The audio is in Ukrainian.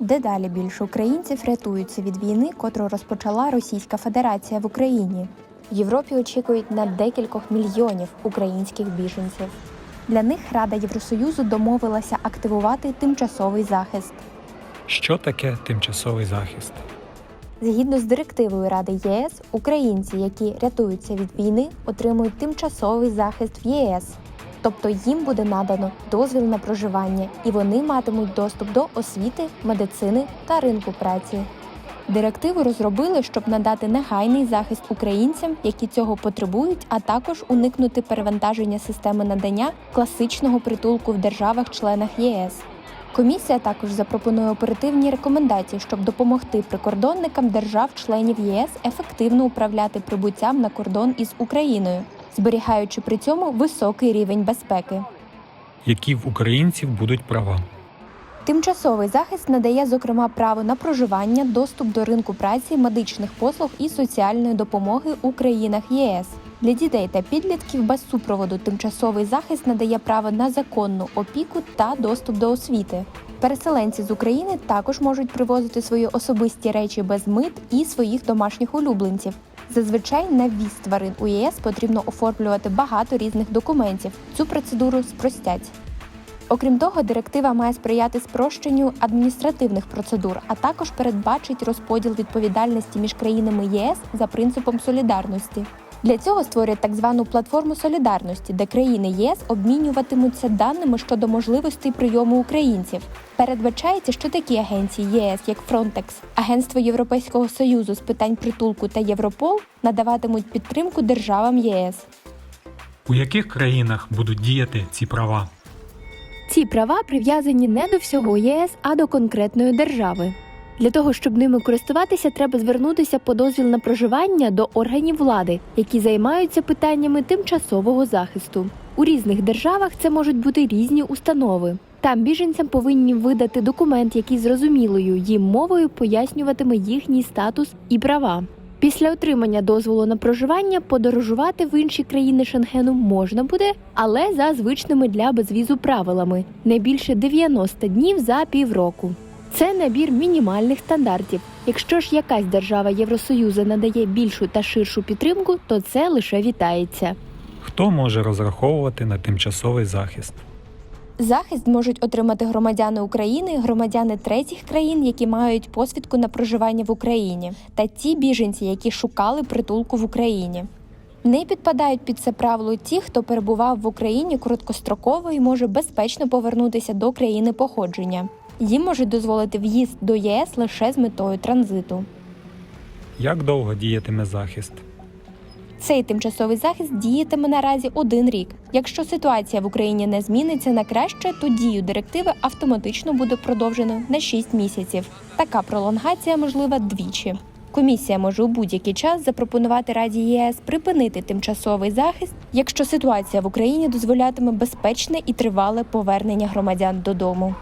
Дедалі більше українців рятуються від війни, котру розпочала Російська Федерація в Україні. В Європі очікують на декількох мільйонів українських біженців. Для них Рада Євросоюзу домовилася активувати тимчасовий захист. Що таке тимчасовий захист? Згідно з директивою Ради ЄС, українці, які рятуються від війни, отримують тимчасовий захист в ЄС, тобто їм буде надано дозвіл на проживання, і вони матимуть доступ до освіти, медицини та ринку праці. Директиву розробили, щоб надати негайний захист українцям, які цього потребують, а також уникнути перевантаження системи надання класичного притулку в державах-членах ЄС. Комісія також запропонує оперативні рекомендації, щоб допомогти прикордонникам держав-членів ЄС ефективно управляти прибуттям на кордон із Україною, зберігаючи при цьому високий рівень безпеки. Які в українців будуть права? Тимчасовий захист надає, зокрема, право на проживання, доступ до ринку праці, медичних послуг і соціальної допомоги у країнах ЄС. Для дітей та підлітків без супроводу тимчасовий захист надає право на законну опіку та доступ до освіти. Переселенці з України також можуть привозити свої особисті речі без мит і своїх домашніх улюбленців. Зазвичай на віз тварин у ЄС потрібно оформлювати багато різних документів. Цю процедуру спростять. Окрім того, директива має сприяти спрощенню адміністративних процедур, а також передбачить розподіл відповідальності між країнами ЄС за принципом солідарності. Для цього створюють так звану платформу солідарності, де країни ЄС обмінюватимуться даними щодо можливостей прийому українців. Передбачається, що такі агенції ЄС, як Frontex, Агентство Європейського союзу з питань притулку та Європол, надаватимуть підтримку державам ЄС. У яких країнах будуть діяти ці права? Ці права прив'язані не до всього ЄС, а до конкретної держави. Для того, щоб ними користуватися, треба звернутися по дозвіл на проживання до органів влади, які займаються питаннями тимчасового захисту. У різних державах це можуть бути різні установи. Там біженцям повинні видати документ, який зрозумілою їм мовою пояснюватиме їхній статус і права. Після отримання дозволу на проживання подорожувати в інші країни Шенгену можна буде, але за звичними для безвізу правилами не більше 90 днів за півроку. Це набір мінімальних стандартів. Якщо ж якась держава Євросоюзу надає більшу та ширшу підтримку, то це лише вітається. Хто може розраховувати на тимчасовий захист? Захист можуть отримати громадяни України, громадяни третіх країн, які мають посвідку на проживання в Україні, та ті біженці, які шукали притулку в Україні. Не підпадають під це правило ті, хто перебував в Україні короткостроково і може безпечно повернутися до країни походження. Їм можуть дозволити в'їзд до ЄС лише з метою транзиту. Як довго діятиме захист? Цей тимчасовий захист діятиме наразі один рік. Якщо ситуація в Україні не зміниться на краще, то дію директиви автоматично буде продовжено на 6 місяців. Така пролонгація можлива двічі. Комісія може у будь-який час запропонувати Раді ЄС припинити тимчасовий захист, якщо ситуація в Україні дозволятиме безпечне і тривале повернення громадян додому.